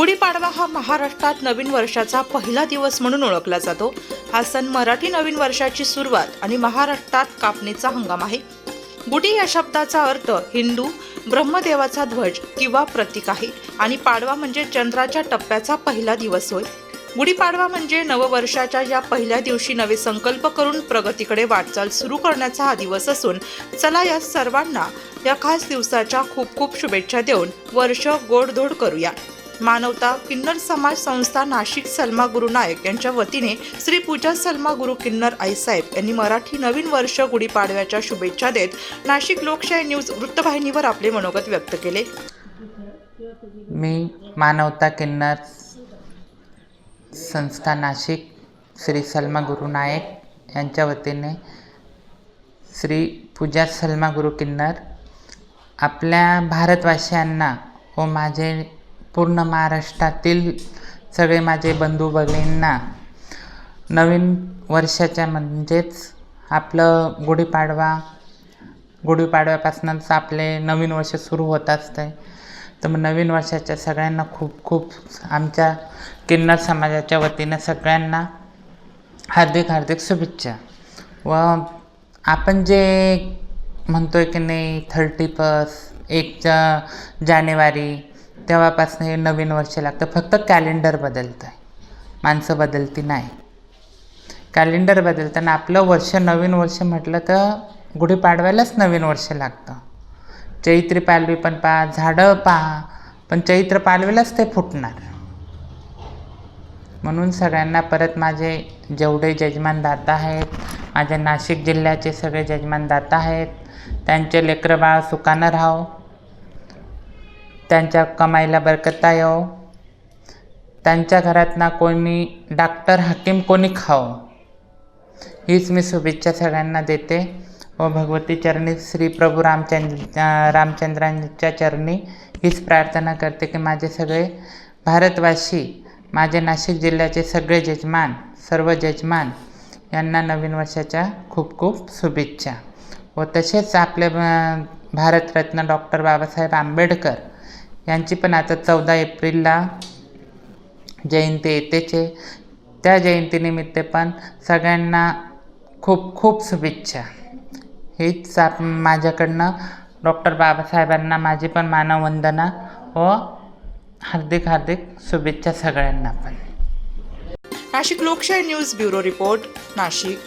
गुढीपाडवा हा महाराष्ट्रात नवीन वर्षाचा पहिला दिवस म्हणून ओळखला जातो. हा सण मराठी नवीन वर्षाची सुरुवात आणि महाराष्ट्रात कापणीचा हंगाम आहे. गुढी या शब्दाचा अर्थ हिंदू ब्रह्मदेवाचा ध्वज किंवा प्रतीक आहे आणि पाडवा म्हणजे चंद्राच्या टप्प्याचा पहिला दिवस होय. गुढीपाडवा म्हणजे नववर्षाच्या या पहिल्या दिवशी नवे संकल्प करून प्रगतीकडे वाटचाल सुरू करण्याचा हा दिवस असून चला या सर्वांना या खास दिवसाच्या खूप खूप शुभेच्छा देऊन वर्ष गोडधोड करूया. मानवता किन्नर समाज संस्था नाशिक सलमा गुरु नायक यांच्या वतीने श्री पूजा सलमा गुरु किन्नर आईसाहेब यांनी मराठी नवीन वर्ष गुढीपाडव्याच्या शुभेच्छा देत नाशिक लोकशाही न्यूज वृत्तवाहिनीवर आपले मनोगत व्यक्त केले. मी मानवता किन्नर संस्था नाशिक श्री सलमा गुरु नायक यांच्या वतीने श्री पूजा सलमा गुरु किन्नर आपल्या भारतवासियांना व माझे पूर्ण महाराष्ट्रातील सगळे माझे बंधू भगिनींना नवीन वर्षाच्या म्हणजेच आपलं गुढीपाडवा गुढीपाडव्यापासूनच आपले नवीन वर्ष सुरू होत असते तर मग नवीन वर्षाच्या सगळ्यांना खूप खूप आमच्या किन्नर समाजाच्या वतीनं सगळ्यांना हार्दिक हार्दिक शुभेच्छा. व आपण जे म्हणतो आहे की नाही थर्टी फर्स्ट एक जानेवारी तेव्हापासून हे नवीन वर्ष लागतं. फक्त कॅलेंडर बदलतं आहे माणसं बदलती नाही. कॅलेंडर बदलताना आपलं वर्ष नवीन वर्ष म्हटलं तर गुढीपाडव्यालाच नवीन वर्ष लागतं. चैत्री पालवी पण पहा झाडं पहा पण चैत्र पालवीलाच ते फुटणार. म्हणून सगळ्यांना परत माझे जेवढे जजमान दाता आहेत माझ्या नाशिक जिल्ह्याचे सगळे जजमान दाता आहेत त्यांचे लेकरं बाळ सुखानं राहो. त्यांच्या कमाईला बरकता येऊ हो. त्यांच्या घरात ना कोणी डॉक्टर हकीम कोणी खावं. हीच मी शुभेच्छा सगळ्यांना देते. व भगवती चरणी श्री प्रभू रामचंद्र रामचंद्रांच्या चरणी हीच प्रार्थना करते की माझे सगळे भारतवासी माझे नाशिक जिल्ह्याचे सगळे जजमान सर्व जजमान यांना नवीन वर्षाच्या खूप खूप शुभेच्छा. व तसेच आपले भारतरत्न डॉक्टर बाबासाहेब आंबेडकर यांची पण आता चौदा एप्रिलला जयंती येतेच आहे. त्या जयंतीनिमित्त पण सगळ्यांना खूप खूप शुभेच्छा. हीच आप माझ्याकडनं डॉक्टर बाबासाहेबांना माझी पण मानववंदना व हार्दिक हार्दिक शुभेच्छा सगळ्यांना पण. नाशिक लोकशाही न्यूज ब्युरो रिपोर्ट नाशिक.